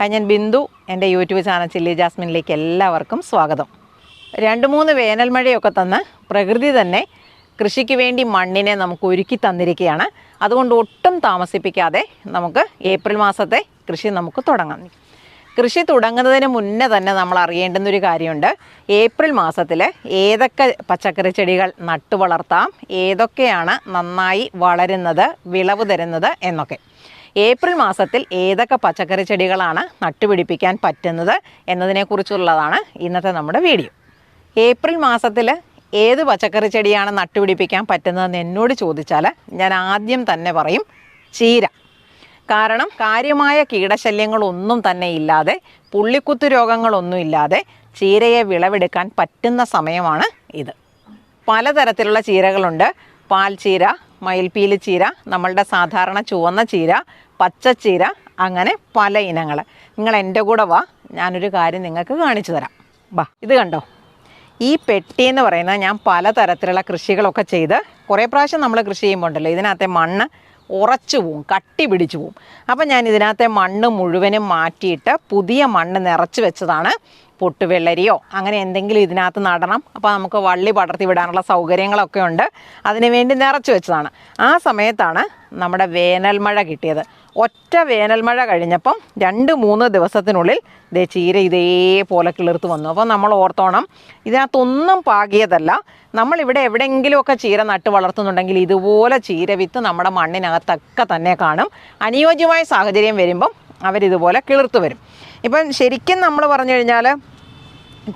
Hi ഞാൻ ബിന്ദു. എന്റെ YouTube channel chilli ജാസ്മിനിലേക്ക് എല്ലാവർക്കും സ്വാഗതം. രണ്ട് മൂന്ന് വേനൽ മഴയൊക്കെ തന്ന് പ്രകൃതി തന്നെ കൃഷിക്ക് വേണ്ടി മണ്ണിനെ നമുക്ക് ഒരുക്കി തന്നിരിക്കുകയാണ്. അതുകൊണ്ട് ഒട്ടും താമസിപ്പിക്കാതെ നമുക്ക് ഏപ്രിൽ മാസത്തെ കൃഷി നമുക്ക് തുടങ്ങാം. കൃഷി തുടങ്ങുന്നതിന് മുന്നേ തന്നെ നമ്മൾ അറിയേണ്ടുന്ന ഒരു കാര്യമുണ്ട്. ഏപ്രിൽ മാസത്തിൽ ഏതൊക്കെ പച്ചക്കറി ചെടികൾ നട്ടു വളർത്താം ഏതൊക്കെയാണ് നന്നായി വളരുന്നത് വിളവ് തരുന്നത് എന്നൊക്കെ. ഏപ്രിൽ മാസത്തിൽ ഏതൊക്കെ പച്ചക്കറി ചെടികളാണ് നട്ടുപിടിപ്പിക്കാൻ പറ്റുന്നത് എന്നതിനെക്കുറിച്ചുള്ളതാണ് ഇന്നത്തെ നമ്മുടെ വീഡിയോ. ഏപ്രിൽ മാസത്തിൽ ഏത് പച്ചക്കറി ചെടിയാണ് നട്ടുപിടിപ്പിക്കാൻ പറ്റുന്നതെന്ന് എന്നോട് ചോദിച്ചാൽ ഞാൻ ആദ്യം തന്നെ പറയും ചീര. കാരണം കാര്യമായ കീടശല്യങ്ങളൊന്നും തന്നെ ഇല്ലാതെ പുള്ളിക്കുത്തു രോഗങ്ങളൊന്നും ഇല്ലാതെ ചീരയെ വിളവെടുക്കാൻ പറ്റുന്ന സമയമാണ് ഇത്. പലതരത്തിലുള്ള ചീരകളുണ്ട്. പാൽച്ചീര മയിൽപ്പീലി ചീര നമ്മളുടെ സാധാരണ ചുവന്ന ചീര പച്ചച്ചീര അങ്ങനെ പല ഇനങ്ങൾ നിങ്ങൾ എന്റെ കൂടെ വാ ഞാനൊരു കാര്യം നിങ്ങൾക്ക് കാണിച്ചു തരാം. വാ ഇത് കണ്ടോ? ഈ പെട്ടി എന്ന് പറയുന്നത് ഞാൻ പല തരത്തിലുള്ള കൃഷികളൊക്കെ ചെയ്ത് കുറേ പ്രാവശ്യം നമ്മൾ കൃഷി ചെയ്യുമ്പോൾ ഉണ്ടല്ലോ ഇതിനകത്തെ മണ്ണ് ഉറച്ചു പോവും കട്ടി പിടിച്ചു പോവും. അപ്പം ഞാൻ ഇതിനകത്തെ മണ്ണ് മുഴുവനും മാറ്റിയിട്ട് പുതിയ മണ്ണ് നിറച്ച് വെച്ചതാണ്. പൊട്ടുവെള്ളരിയോ അങ്ങനെ എന്തെങ്കിലും ഇതിനകത്ത് നടണം. അപ്പോൾ നമുക്ക് വള്ളി പടർത്തി വിടാനുള്ള സൗകര്യങ്ങളൊക്കെ ഉണ്ട്. അതിനുവേണ്ടി നിറച്ച് വെച്ചതാണ്. ആ സമയത്താണ് നമ്മുടെ വേനൽമഴ കിട്ടിയത്. ഒറ്റ വേനൽമഴ കഴിഞ്ഞപ്പം രണ്ട് മൂന്ന് ദിവസത്തിനുള്ളിൽ ദേ ചീര ഇതേപോലെ കിളിർത്ത് വന്നു. അപ്പോൾ നമ്മൾ ഓർത്തോണം ഇതിനകത്തൊന്നും പാകിയതല്ല. നമ്മളിവിടെ എവിടെയെങ്കിലുമൊക്കെ ചീര നട്ട് വളർത്തുന്നുണ്ടെങ്കിൽ ഇതുപോലെ ചീര വിത്ത് നമ്മുടെ മണ്ണിനകത്തൊക്കെ തന്നെ കാണും. അനുയോജ്യമായ സാഹചര്യം വരുമ്പം അവരിതുപോലെ കിളിർത്ത് വരും. ഇപ്പം ശരിക്കും നമ്മൾ പറഞ്ഞു കഴിഞ്ഞാൽ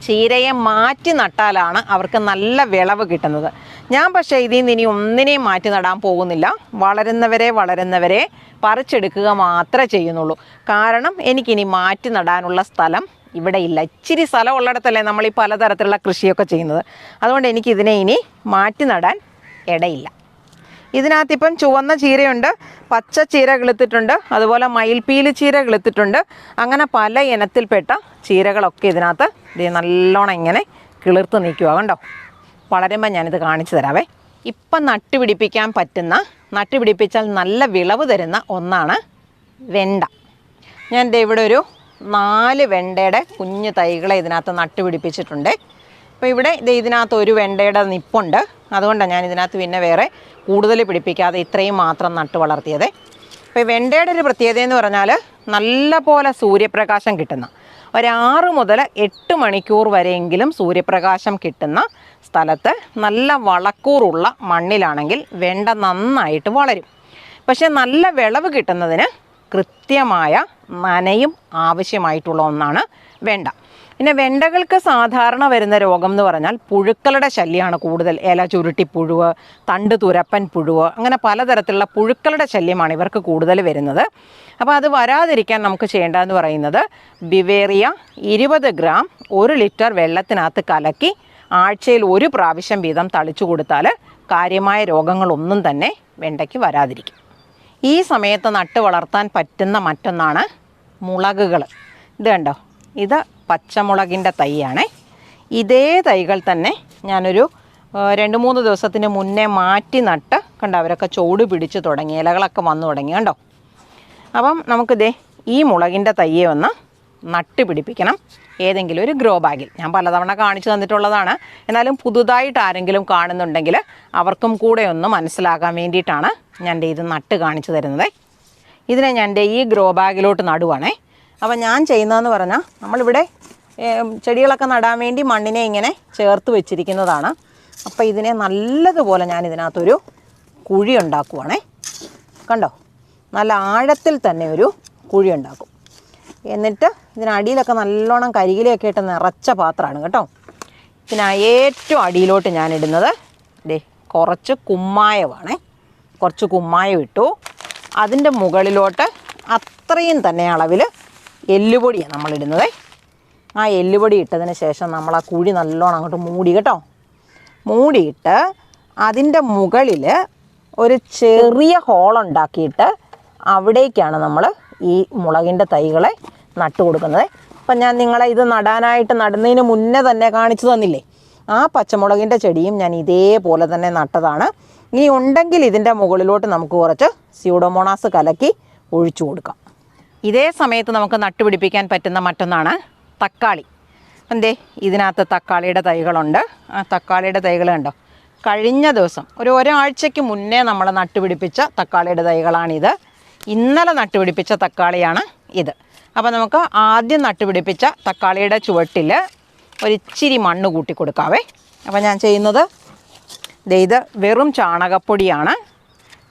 ചീരയെ മാറ്റി നട്ടാലാണ് അവർക്ക് നല്ല വിളവ് കിട്ടുന്നത്. ഞാൻ പക്ഷേ ഇതിൽ നിന്ന് ഇനി ഒന്നിനെയും മാറ്റി നടാൻ പോകുന്നില്ല. വളരുന്നവരെ വളരുന്നവരെ പറിച്ചെടുക്കുക മാത്രമേ ചെയ്യുന്നുള്ളൂ. കാരണം എനിക്കിനി മാറ്റി നടാനുള്ള സ്ഥലം ഇവിടെ ഇല്ല. ഇച്ചിരി സ്ഥലം ഉള്ളിടത്തല്ലേ നമ്മൾ ഈ പലതരത്തിലുള്ള കൃഷിയൊക്കെ ചെയ്യുന്നത്. അതുകൊണ്ട് എനിക്കിതിനെ ഇനി മാറ്റി നടാൻ ഇടയില്ല. ഇതിനകത്ത് ഇപ്പം ചുവന്ന ചീരയുണ്ട് പച്ച ചീര കിളുത്തിട്ടുണ്ട് അതുപോലെ മയിൽപ്പീലി ചീര കിളുത്തിട്ടുണ്ട്. അങ്ങനെ പല ഇനത്തിൽപ്പെട്ട ചീരകളൊക്കെ ഇതിനകത്ത് ഇത് നല്ലോണം ഇങ്ങനെ കിളിർത്ത് നിൽക്കുക കണ്ടോ? വളരുമ്പോൾ ഞാനിത് കാണിച്ചു തരാവേ. ഇപ്പം നട്ടുപിടിപ്പിക്കാൻ പറ്റുന്ന നട്ടുപിടിപ്പിച്ചാൽ നല്ല വിളവ് തരുന്ന ഒന്നാണ് വെണ്ട. ഞാൻ ഇവിടെ ഒരു നാല് വെണ്ടയുടെ കുഞ്ഞു തൈകളെ ഇതിനകത്ത് നട്ടുപിടിപ്പിച്ചിട്ടുണ്ട്. അപ്പോൾ ഇവിടെ ഇത് ഇതിനകത്ത് ഒരു വെണ്ടയുടെ നിപ്പുണ്ട്. അതുകൊണ്ടാണ് ഞാൻ ഇതിനകത്ത് പിന്നെ വേറെ കൂടുതൽ പിടിപ്പിക്കാതെ ഇത്രയും മാത്രം നട്ട് വളർത്തിയത്. അപ്പോൾ വെണ്ടയുടെ ഒരു പ്രത്യേകത എന്ന് പറഞ്ഞാൽ നല്ല പോലെ സൂര്യപ്രകാശം കിട്ടുന്ന ഒരാറ് മുതൽ എട്ട് മണിക്കൂർ വരെയെങ്കിലും സൂര്യപ്രകാശം കിട്ടുന്ന സ്ഥലത്ത് നല്ല വളക്കൂറുള്ള മണ്ണിലാണെങ്കിൽ വെണ്ട നന്നായിട്ട് വളരും. പക്ഷേ നല്ല വിളവ് കിട്ടുന്നതിന് കൃത്യമായ നനയും ആവശ്യമായിട്ടുള്ള ഒന്നാണ് വെണ്ട. പിന്നെ വെണ്ടകൾക്ക് സാധാരണ വരുന്ന രോഗം എന്ന് പറഞ്ഞാൽ പുഴുക്കളുടെ ശല്യമാണ് കൂടുതൽ. ഇല ചുരുട്ടി പുഴുവ് തണ്ട് തുരപ്പൻ പുഴുവ് അങ്ങനെ പലതരത്തിലുള്ള പുഴുക്കളുടെ ശല്യമാണ് ഇവർക്ക് കൂടുതൽ വരുന്നത്. അപ്പോൾ അത് വരാതിരിക്കാൻ നമുക്ക് ചെയ്യേണ്ടതെന്ന് പറയുന്നത് ബിവേറിയ ഇരുപത് ഗ്രാം ഒരു ലിറ്റർ വെള്ളത്തിനകത്ത് കലക്കി ആഴ്ചയിൽ ഒരു പ്രാവശ്യം വീതം തളിച്ചു കൊടുത്താൽ കാര്യമായ രോഗങ്ങളൊന്നും തന്നെ വെണ്ടയ്ക്ക് വരാതിരിക്കും. ഈ സമയത്ത് നട്ട് വളർത്താൻ പറ്റുന്ന മറ്റൊന്നാണ് മുളകുകൾ. ഇത് കണ്ടോ? ഇത് പച്ചമുളകിന്റെ തൈയാണേ. ഇതേ തൈകൾ തന്നെ ഞാനൊരു രണ്ട് മൂന്ന് ദിവസത്തിന് മുന്നേ മാറ്റി നട്ട് കണ്ട അവരൊക്കെ ചൂട് പിടിച്ച് തുടങ്ങി ഇലകളൊക്കെ വന്നു തുടങ്ങി കണ്ടോ? അപ്പം നമുക്കിതേ ഈ മുളകിന്റെ തയ്യെ ഒന്ന് നട്ട് പിടിപ്പിക്കണം. ഏതെങ്കിലും ഒരു ഗ്രോ ബാഗിൽ. ഞാൻ പലതവണ കാണിച്ചു തന്നിട്ടുള്ളതാണ്. എന്നാലും പുതുതായിട്ട് ആരെങ്കിലും കാണുന്നുണ്ടെങ്കിൽ അവർക്കും കൂടെ ഒന്ന് മനസ്സിലാകാൻ വേണ്ടിയിട്ടാണ് ഞാൻ ഇത് നട്ട് കാണിച്ചു തരുന്നത്. ഇതിനെ ഞാൻ ഈ ഗ്രോ ബാഗിലോട്ട് നടുവാണേ. അപ്പം ഞാൻ ചെയ്യുന്നതെന്ന് പറഞ്ഞാൽ നമ്മളിവിടെ ചെടികളൊക്കെ നടാൻ വേണ്ടി മണ്ണിനെ ഇങ്ങനെ ചേർത്ത് വെച്ചിരിക്കുന്നതാണ്. അപ്പോൾ ഇതിനെ നല്ലതുപോലെ ഞാൻ ഇതിനകത്തൊരു കുഴി ഉണ്ടാക്കുവാണേ. കണ്ടോ? നല്ല ആഴത്തിൽ തന്നെ ഒരു കുഴി ഉണ്ടാക്കും. എന്നിട്ട് ഇതിനടിയിലൊക്കെ നല്ലോണം കരികിലൊക്കെ ഇട്ട് നിറച്ച പാത്രമാണ് കേട്ടോ. പിന്നെ ഏറ്റവും അടിയിലോട്ട് ഞാൻ ഇടുന്നത് ദേ കുറച്ച് കുമ്മായമാണേ കുറച്ച് കുമ്മായം ഇട്ടു. അതിന്റെ മുകളിലോട്ട് അത്രയും തന്നെ അളവിൽ എല്ലുപൊടിയാണ് നമ്മളിടുന്നത്. ആ എല്ലുപൊടി ഇട്ടതിന് ശേഷം നമ്മൾ ആ കുഴി നല്ലോണം അങ്ങോട്ട് മൂടി കേട്ടോ? മൂടിയിട്ട് അതിന്റെ മുകളിൽ ഒരു ചെറിയ ഹോളുണ്ടാക്കിയിട്ട് അവിടേക്കാണ് നമ്മൾ ഈ മുളകിന്റെ തൈകളെ നട്ടു കൊടുക്കുന്നത്. അപ്പം ഞാൻ നിങ്ങളെ ഇത് നടാനായിട്ട് നടുന്നതിന് മുന്നേ തന്നെ കാണിച്ചു തന്നില്ലേ? ആ പച്ചമുളകിന്റെ ചെടിയും ഞാൻ ഇതേപോലെ തന്നെ നട്ടതാണ്. ഇനി ഉണ്ടെങ്കിൽ ഇതിന്റെ മുകളിലോട്ട് നമുക്ക് കുറച്ച് സ്യൂഡോമോണാസ് കലക്കി ഒഴിച്ചു കൊടുക്കാം. ഇതേ സമയത്ത് നമുക്ക് നട്ടുപിടിപ്പിക്കാൻ പറ്റുന്ന മറ്റൊന്നാണ് തക്കാളി. എന്തേ? ഇതിനകത്ത് തക്കാളിയുടെ തൈകളുണ്ട്. ആ തക്കാളിയുടെ തൈകൾ കണ്ടോ? കഴിഞ്ഞ ദിവസം ഒരു ഒരാഴ്ചയ്ക്ക് മുന്നേ നമ്മൾ നട്ടുപിടിപ്പിച്ച തക്കാളിയുടെ തൈകളാണിത്. ഇന്നലെ നട്ടുപിടിപ്പിച്ച തക്കാളിയാണ് ഇത്. അപ്പോൾ നമുക്ക് ആദ്യം നട്ടുപിടിപ്പിച്ച തക്കാളിയുടെ ചുവട്ടിൽ ഒരിച്ചിരി മണ്ണ് കൂട്ടി കൊടുക്കാവേ. അപ്പോൾ ഞാൻ ചെയ്യുന്നത് ഇത് വെറും ചാണകപ്പൊടിയാണ്.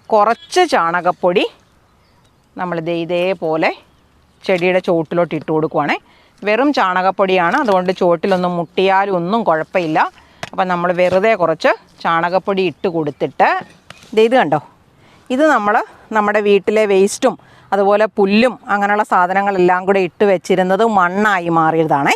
കുറച്ച് ചാണകപ്പൊടി നമ്മൾ ദേ ഇതേപോലെ ചെടിയുടെ ചുവട്ടിലോട്ട് ഇട്ട് കൊടുക്കുവാണേ. വെറും ചാണകപ്പൊടിയാണ്. അതുകൊണ്ട് ചുവട്ടിലൊന്നും മുട്ടിയാലും ഒന്നും കുഴപ്പമില്ല. അപ്പം നമ്മൾ വെറുതെ കുറച്ച് ചാണകപ്പൊടി ഇട്ട് കൊടുത്തിട്ട് ഇത് കണ്ടോ? ഇത് നമ്മൾ നമ്മുടെ വീട്ടിലെ വേസ്റ്റും അതുപോലെ പുല്ലും അങ്ങനെയുള്ള സാധനങ്ങളെല്ലാം കൂടെ ഇട്ട് വെച്ചിരുന്നത് മണ്ണായി മാറിയതാണേ.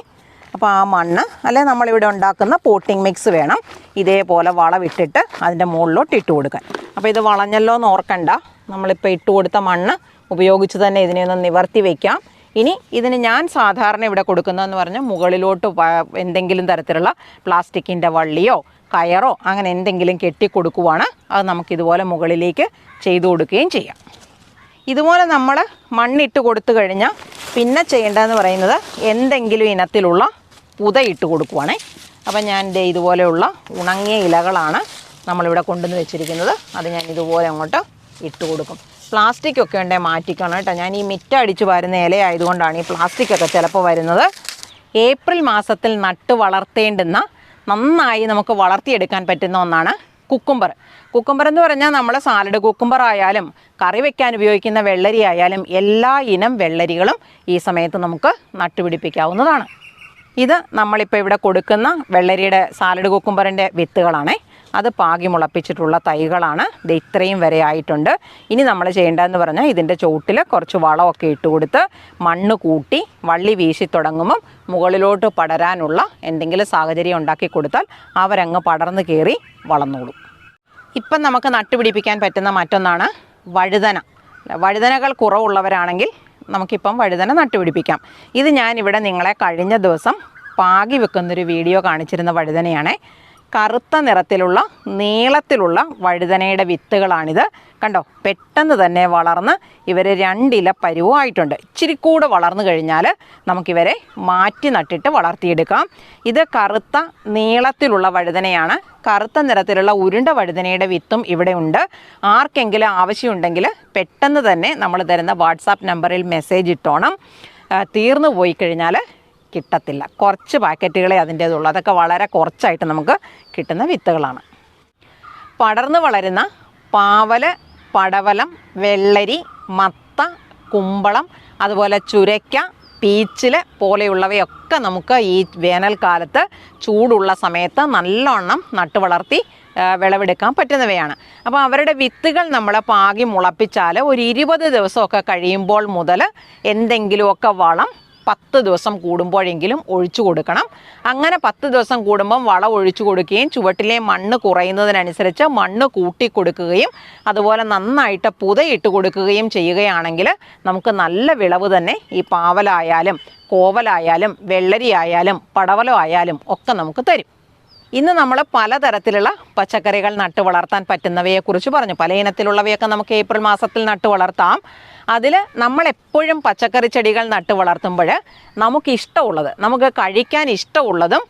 അപ്പോൾ ആ മണ്ണ് അല്ലെ നമ്മളിവിടെ ഉണ്ടാക്കുന്ന പോട്ടിംഗ് മിക്സ് വേണം. ഇതേപോലെ വളവിട്ടിട്ട് അതിന്റെ മുകളിലോട്ട് ഇട്ട് കൊടുക്കാൻ. അപ്പോൾ ഇത് വളഞ്ഞല്ലോ എന്ന് ഓർക്കണ്ട. നമ്മളിപ്പോൾ ഇട്ട് കൊടുത്ത മണ്ണ് ഉപയോഗിച്ച് തന്നെ ഇതിനെ ഒന്ന് നിവർത്തി വയ്ക്കാം ഇനി ഇതിന് ഞാൻ സാധാരണ ഇവിടെ കൊടുക്കുന്നതെന്ന് പറഞ്ഞാൽ മുകളിലോട്ട് എന്തെങ്കിലും തരത്തിലുള്ള പ്ലാസ്റ്റിക്കിന്റെ വള്ളിയോ കയറോ അങ്ങനെ എന്തെങ്കിലും കെട്ടിക്കൊടുക്കുവാണ് അത് നമുക്കിതുപോലെ മുകളിലേക്ക് ചെയ്തു കൊടുക്കുകയും ചെയ്യാം. ഇതുപോലെ നമ്മൾ മണ്ണിട്ട് കൊടുത്തു കഴിഞ്ഞാൽ പിന്നെ ചെയ്യേണ്ടതെന്ന് പറയുന്നത് എന്തെങ്കിലും ഇനത്തിലുള്ള പുത ഇട്ട് കൊടുക്കുവാണേ. അപ്പം ഞാൻ ഇതുപോലെയുള്ള ഉണങ്ങിയ ഇലകളാണ് നമ്മളിവിടെ കൊണ്ടുവന്ന് വെച്ചിരിക്കുന്നത്. അത് ഞാൻ ഇതുപോലെ അങ്ങോട്ട് ഇട്ട് കൊടുക്കും. പ്ലാസ്റ്റിക് ഒക്കെ ഉണ്ടെങ്കിൽ മാറ്റിക്കണം കേട്ടോ. ഞാൻ ഈ മിറ്റ അടിച്ച് വരുന്ന ഇല ആയതുകൊണ്ടാണ് ഈ പ്ലാസ്റ്റിക് ഒക്കെ ചിലപ്പോൾ വരുന്നത്. ഏപ്രിൽ മാസത്തിൽ നട്ട് വളർത്തേണ്ടുന്ന നന്നായി നമുക്ക് വളർത്തിയെടുക്കാൻ പറ്റുന്ന ഒന്നാണ് കുക്കുംബർ. കുക്കുംബർ എന്ന് പറഞ്ഞാൽ നമ്മൾ സാലഡ് കുക്കുംബർ ആയാലും കറി വെക്കാൻ ഉപയോഗിക്കുന്ന വെള്ളരി ആയാലും എല്ലാ ഇനം വെള്ളരികളും ഈ സമയത്ത് നമുക്ക് നട്ടുപിടിപ്പിക്കാവുന്നതാണ്. ഇത് നമ്മളിപ്പോൾ ഇവിടെ കൊടുക്കുന്ന വെള്ളരിയുടെ സാലഡ് കുക്കുംബറിന്റെ വിത്തുകളാണേ. അത് പാകി മുളപ്പിച്ചിട്ടുള്ള തൈകളാണ്. ഇത് ഇത്രയും വരെ ആയിട്ടുണ്ട്. ഇനി നമ്മൾ ചെയ്യേണ്ടതെന്ന് പറഞ്ഞാൽ ഇതിന്റെ ചുവട്ടിൽ കുറച്ച് വളമൊക്കെ ഇട്ട് കൊടുത്ത് മണ്ണ് കൂട്ടി വള്ളി വീശി തുടങ്ങുമ്പം മുകളിലോട്ട് പടരാനുള്ള എന്തെങ്കിലും സാഹചര്യം ഉണ്ടാക്കി കൊടുത്താൽ അവരങ്ങ് പടർന്നു കയറി വളർന്നോളും. ഇപ്പം നമുക്ക് നട്ടുപിടിപ്പിക്കാൻ പറ്റുന്ന മറ്റൊന്നാണ് വഴുതന. വഴുതനകൾ കുറവുള്ളവരാണെങ്കിൽ നമുക്കിപ്പം വഴുതന നട്ടുപിടിപ്പിക്കാം. ഇത് ഞാനിവിടെ നിങ്ങളെ കഴിഞ്ഞ ദിവസം പാകി വെക്കുന്നൊരു വീഡിയോ കാണിച്ചിരുന്ന വഴുതനയാണേ. കറുത്ത നിറത്തിലുള്ള നീളത്തിലുള്ള വഴുതനയുടെ വിത്തുകളാണിത്. കണ്ടോ? പെട്ടെന്ന് തന്നെ വളർന്ന് ഇവർ രണ്ടില പരുവായിട്ടുണ്ട്. ഇച്ചിരി കൂടെ വളർന്നു കഴിഞ്ഞാൽ നമുക്കിവരെ മാറ്റി നട്ടിട്ട് വളർത്തിയെടുക്കാം. ഇത് കറുത്ത നീളത്തിലുള്ള വഴുതനയാണ്. കറുത്ത നിറത്തിലുള്ള ഉരുണ്ട വഴുതനയുടെ വിത്തും ഇവിടെ ഉണ്ട്. ആർക്കെങ്കിലും ആവശ്യമുണ്ടെങ്കിൽ പെട്ടെന്ന് തന്നെ നമ്മൾ തരുന്ന വാട്സാപ്പ് നമ്പറിൽ മെസ്സേജ് ഇട്ടോണം. തീർന്നു പോയി കഴിഞ്ഞാൽ കിട്ടത്തില്ല. കുറച്ച് പാക്കറ്റുകളെ അതിന്റേതുള്ളൂ. അതൊക്കെ വളരെ കുറച്ചായിട്ട് നമുക്ക് കിട്ടുന്ന വിത്തുകളാണ്. പടർന്നു വളരുന്ന പാവൽ പടവലം വെള്ളരി മത്ത കുമ്പളം അതുപോലെ ചുരയ്ക്ക പീച്ചിൽ പോലെയുള്ളവയൊക്കെ നമുക്ക് ഈ വേനൽക്കാലത്ത് ചൂടുള്ള സമയത്ത് നല്ലോണം നട്ടു വളർത്തി വിളവെടുക്കാൻ പറ്റുന്നവയാണ്. അപ്പോൾ അവരുടെ വിത്തുകൾ നമ്മൾ പാകി മുളപ്പിച്ചാൽ ഒരു ഇരുപത് ദിവസമൊക്കെ കഴിയുമ്പോൾ മുതൽ എന്തെങ്കിലുമൊക്കെ വളം പത്ത് ദിവസം കൂടുമ്പോഴെങ്കിലും ഒഴിച്ചു കൊടുക്കണം. അങ്ങനെ പത്ത് ദിവസം കൂടുമ്പം വളം ഒഴിച്ചു കൊടുക്കുകയും ചുവട്ടിലെ മണ്ണ് കുറയുന്നതിനനുസരിച്ച് മണ്ണ് കൂട്ടി കൊടുക്കുകയും അതുപോലെ നന്നായിട്ട് പുതയിട്ട് കൊടുക്കുകയും ചെയ്യുകയാണെങ്കിൽ നമുക്ക് നല്ല വിളവ് തന്നെ ഈ പാവലായാലും കോവലായാലും വെള്ളരിയായാലും പടവലോ ആയാലും ഒക്കെ നമുക്ക് തരും. ഇന്ന് നമ്മൾ പലതരത്തിലുള്ള പച്ചക്കറികൾ നട്ടു വളർത്താൻ പറ്റുന്നവയെക്കുറിച്ച് പറഞ്ഞു. പല ഇനത്തിലുള്ളവയൊക്കെ നമുക്ക് ഏപ്രിൽ മാസത്തിൽ നട്ടു വളർത്താം. അതിൽ നമ്മളെപ്പോഴും പച്ചക്കറി ചെടികൾ നട്ട് വളർത്തുമ്പോൾ നമുക്ക് ഇഷ്ടമുള്ളത് നമുക്ക് കഴിക്കാൻ ഇഷ്ടമുള്ളതും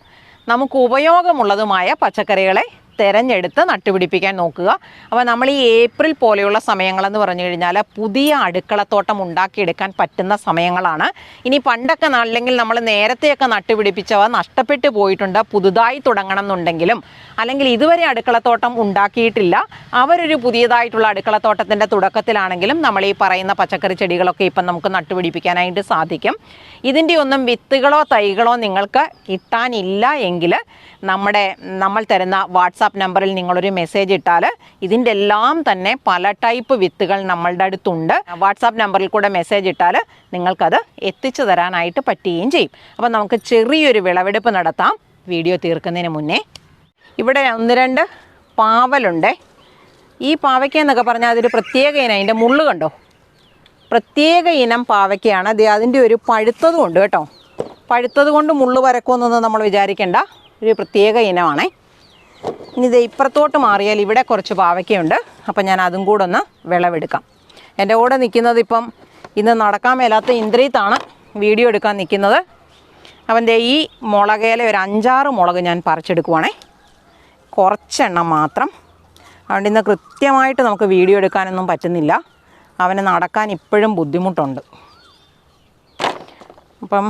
നമുക്ക് ഉപയോഗമുള്ളതുമായ പച്ചക്കറികളെ തിരഞ്ഞെടുത്ത് നട്ടുപിടിപ്പിക്കാൻ നോക്കുക. അപ്പോൾ നമ്മൾ ഈ ഏപ്രിൽ പോലെയുള്ള സമയങ്ങളെന്ന് പറഞ്ഞു കഴിഞ്ഞാൽ പുതിയ അടുക്കളത്തോട്ടം ഉണ്ടാക്കിയെടുക്കാൻ പറ്റുന്ന സമയങ്ങളാണ്. ഇനി പണ്ടൊക്കെ അല്ലെങ്കിൽ നമ്മൾ നേരത്തെയൊക്കെ നട്ടുപിടിപ്പിച്ചവ നഷ്ടപ്പെട്ടു പോയിട്ടുണ്ട് പുതുതായി തുടങ്ങണം എന്നുണ്ടെങ്കിലും അല്ലെങ്കിൽ ഇതുവരെ അടുക്കളത്തോട്ടം ഉണ്ടാക്കിയിട്ടില്ല. അവരൊരു പുതിയതായിട്ടുള്ള അടുക്കളത്തോട്ടത്തിന്റെ തുടക്കത്തിലാണെങ്കിലും നമ്മൾ ഈ പറയുന്ന പച്ചക്കറി ചെടികളൊക്കെ ഇപ്പം നമുക്ക് നട്ടുപിടിപ്പിക്കാനായിട്ട് സാധിക്കും. ഇതിന്റെ ഒന്നും വിത്തുകളോ തൈകളോ നിങ്ങൾക്ക് കിട്ടാനില്ല എങ്കിൽ നമ്മുടെ നമ്മൾ തരുന്ന വാട്സാപ്പ് നമ്പറിൽ നിങ്ങളൊരു മെസ്സേജ് ഇട്ടാൽ ഇതിന്റെ എല്ലാം തന്നെ പല ടൈപ്പ് വിത്തുകൾ നമ്മളുടെ അടുത്തുണ്ട്. വാട്സാപ്പ് നമ്പറിൽ കൂടെ മെസ്സേജ് ഇട്ടാൽ നിങ്ങൾക്കത് എത്തിച്ചു തരാനായിട്ട് പറ്റുകയും ചെയ്യും. അപ്പോൾ നമുക്ക് ചെറിയൊരു വിളവെടുപ്പ് നടത്താം. വീഡിയോ തീർക്കുന്നതിന് മുന്നേ. ഇവിടെ ഒന്ന് രണ്ട് പാവലുണ്ട്. ഈ പാവയ്ക്ക എന്നൊക്കെ പറഞ്ഞാൽ അതൊരു പ്രത്യേക ഇനം. അതിന്റെ മുള്ള് കണ്ടോ? പ്രത്യേക ഇനം പാവയ്ക്കയാണ്. അത് അതിന്റെ ഒരു പഴുത്തതും ഉണ്ട് കേട്ടോ. പഴുത്തത് കൊണ്ട് മുള്ളു വരക്കുമെന്നൊന്നും നമ്മൾ വിചാരിക്കേണ്ട. ഒരു പ്രത്യേക ഇനമാണേ. ഇനി ഇത് ഇപ്പുറത്തോട്ട് മാറിയാൽ ഇവിടെ കുറച്ച് പാവയ്ക്കുണ്ട് അപ്പം ഞാൻ അതും കൂടെ ഒന്ന് വിളവെടുക്കാം. എന്റെ കൂടെ നിൽക്കുന്നത് ഇപ്പം ഇന്ന് നടക്കാൻ മേലാത്ത ഇന്ദ്രിയത്താണ് വീഡിയോ എടുക്കാൻ നിൽക്കുന്നത്. അവന്റെ ഈ മുളകയിലെ ഒരു അഞ്ചാറ് മുളക് ഞാൻ പറിച്ചെടുക്കുവാണേ. കുറച്ചെണ്ണം മാത്രം. അതുകൊണ്ട് ഇന്ന് കൃത്യമായിട്ട് നമുക്ക് വീഡിയോ എടുക്കാനൊന്നും പറ്റുന്നില്ല. അവന് നടക്കാൻ ഇപ്പോഴും ബുദ്ധിമുട്ടുണ്ട്. അപ്പം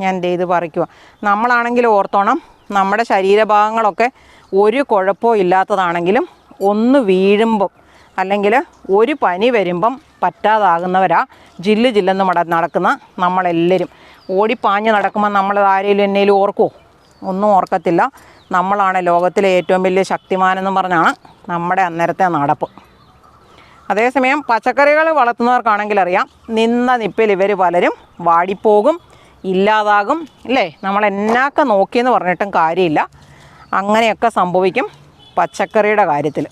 ഞാൻ ഇത് പറിക്കുക നമ്മളാണെങ്കിൽ ഓർത്തോണം നമ്മുടെ ശരീരഭാഗങ്ങളൊക്കെ ഒരു കുഴപ്പവും ഇല്ലാത്തതാണെങ്കിലും ഒന്ന് വീഴുമ്പം അല്ലെങ്കിൽ ഒരു പനി വരുമ്പം പറ്റാതാകുന്നവരാ ജില്ല് ജില്ലെന്ന് മട നടക്കുന്ന നമ്മളെല്ലാവരും. ഓടിപ്പാഞ്ഞ് നടക്കുമ്പോൾ നമ്മൾ ആരെങ്കിലും എന്നേലും ഓർക്കുമോ ഒന്നും ഓർക്കത്തില്ല. നമ്മളാണ് ലോകത്തിലെ ഏറ്റവും വലിയ ശക്തിമാനെന്നും പറഞ്ഞാണ് നമ്മുടെ അന്നേരത്തെ നടപ്പ്. അതേസമയം പച്ചക്കറികൾ വളർത്തുന്നവർക്കാണെങ്കിൽ അറിയാം നിന്ന നിപ്പിൽ ഇവർ പലരും വാടിപ്പോകും ഇല്ലാതാകും അല്ലേ നമ്മൾ എന്നാക്ക നോക്കിയെന്ന് പറഞ്ഞിട്ടും കാര്യമില്ല. അങ്ങനെയൊക്കെ സംഭവിക്കും പച്ചക്കറിയുടെ കാര്യത്തിൽ.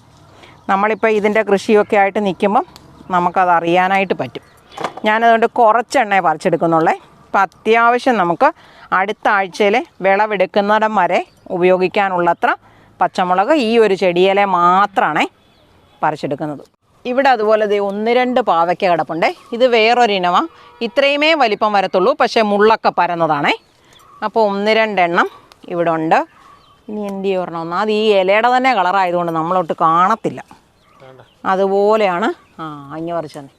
നമ്മളിപ്പോൾ ഇതിന്റെ കൃഷിയൊക്കെ ആയിട്ട് നിൽക്കുമ്പം നമുക്കത് അറിയാനായിട്ട് പറ്റും. ഞാനതുകൊണ്ട് കുറച്ചെണ്ണയെ പറിച്ചെടുക്കുന്നുള്ളേ. അപ്പം അത്യാവശ്യം നമുക്ക് അടുത്ത ആഴ്ചയിൽ വിളവെടുക്കുന്നിടം വരെ ഉപയോഗിക്കാനുള്ളത്ര പച്ചമുളക് ഈ ഒരു ചെടിയിലെ മാത്രമാണ് പറിച്ചെടുക്കുന്നത്. ഇവിടെ അതുപോലെ ദേ ഒന്ന് രണ്ട് പാവയ്ക്ക കിടപ്പുണ്ടേ. ഇത് വേറൊരിനമാണ് ഇത്രയുമേ വലിപ്പം വരത്തുള്ളൂ. പക്ഷേ മുള്ളൊക്കെ പരന്നതാണേ. അപ്പോൾ ഒന്ന് രണ്ടെണ്ണം ഇവിടെ ഉണ്ട് ഇനി എന്ത് ചെയ്യണം? ഒന്നാമത് ഈ ഇലയുടെ തന്നെ കളറായതുകൊണ്ട് നമ്മളൊട്ട് കാണത്തില്ല. അതുപോലെയാണ്. ആ അഞ്ഞ് പറിച്ചു തന്നെ.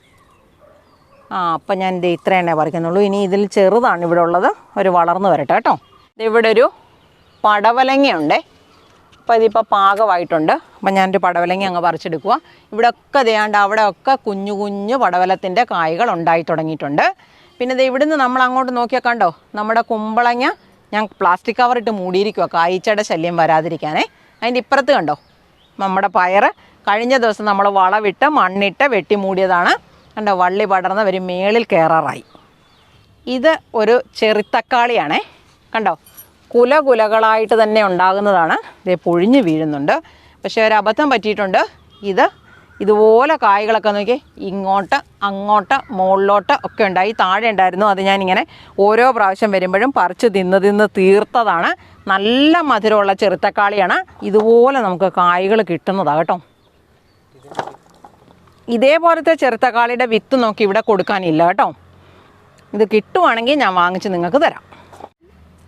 ആ അപ്പം ഞാൻ ഇത് ഇത്ര എണ്ണേ പറിക്കുന്നുള്ളൂ. ഇനി ഇതിൽ ചെറുതാണ് ഇവിടെ ഉള്ളത്. ഒരു വളർന്നു വരട്ടെ കേട്ടോ. ഇവിടെ ഒരു പടവലങ്ങയുണ്ടേ. അപ്പോൾ ഇതിപ്പോൾ പാകമായിട്ടുണ്ട്. അപ്പം ഞാനൊരു പടവലങ്ങ അങ്ങ് പറിച്ചെടുക്കുക ഇവിടെ ഒക്കെ ദേണ്ട് അവിടെ ഒക്കെ കുഞ്ഞു കുഞ്ഞു പടവലത്തിന്റെ കായ്കൾ ഉണ്ടായി തുടങ്ങിയിട്ടുണ്ട്. പിന്നെ ഇത് ഇവിടുന്ന് നമ്മൾ അങ്ങോട്ട് നോക്കിയാൽ കണ്ടോ? നമ്മുടെ കുമ്പളങ്ങ ഞാൻ പ്ലാസ്റ്റിക് കവർ ഇട്ട് മൂടിയിരിക്കുക കായ്ച്ചയുടെ ശല്യം വരാതിരിക്കാനേ. അതിന്റെ ഇപ്പുറത്ത് കണ്ടോ? നമ്മുടെ പയർ കഴിഞ്ഞ ദിവസം നമ്മൾ വളവിട്ട് മണ്ണിട്ട് വെട്ടി മൂടിയതാണ്. കണ്ടോ? വള്ളി പടർന്ന് ഒരു മേളിൽ കയറാറായി ഇത് ഒരു ചെറുത്തക്കാളിയാണേ കണ്ടോ? കുല കുലകളായിട്ട് തന്നെ ഉണ്ടാകുന്നതാണ്. ഇത് പൊഴിഞ്ഞ് വീഴുന്നുണ്ട്. പക്ഷേ ഒരു പറ്റിയിട്ടുണ്ട്. ഇത് ഇതുപോലെ കായ്കളൊക്കെ നോക്കി ഇങ്ങോട്ട് അങ്ങോട്ട് മുകളിലോട്ട് ഒക്കെ ഉണ്ടായി. താഴെ ഉണ്ടായിരുന്നു. അത് ഞാനിങ്ങനെ ഓരോ പ്രാവശ്യം വരുമ്പോഴും പറിച്ച് തിന്ന് തിന്ന് തീർത്തതാണ്. നല്ല മധുരമുള്ള ചെറുത്തക്കാളിയാണ്. ഇതുപോലെ നമുക്ക് കായ്കൾ കിട്ടുന്നതാണ് കേട്ടോ. ഇതേപോലത്തെ ചെറുത്തക്കാളിയുടെ വിത്ത് നോക്കി ഇവിടെ കൊടുക്കാനില്ല കേട്ടോ. ഇത് കിട്ടുവാണെങ്കിൽ ഞാൻ വാങ്ങിച്ച് നിങ്ങൾക്ക് തരാം.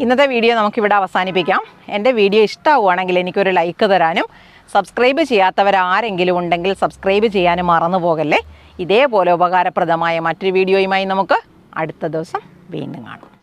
ഇന്നത്തെ വീഡിയോ നമുക്കിവിടെ അവസാനിപ്പിക്കാം. എന്റെ വീഡിയോ ഇഷ്ടമാവുകയാണെങ്കിൽ എനിക്കൊരു ലൈക്ക് തരാനും സബ്സ്ക്രൈബ് ചെയ്യാത്തവരാരെങ്കിലും ഉണ്ടെങ്കിൽ സബ്സ്ക്രൈബ് ചെയ്യാനും മറന്നു പോകല്ലേ ഇതേപോലെ ഉപകാരപ്രദമായ മറ്റൊരു വീഡിയോയുമായി നമുക്ക് അടുത്ത ദിവസം വീണ്ടും കാണാം.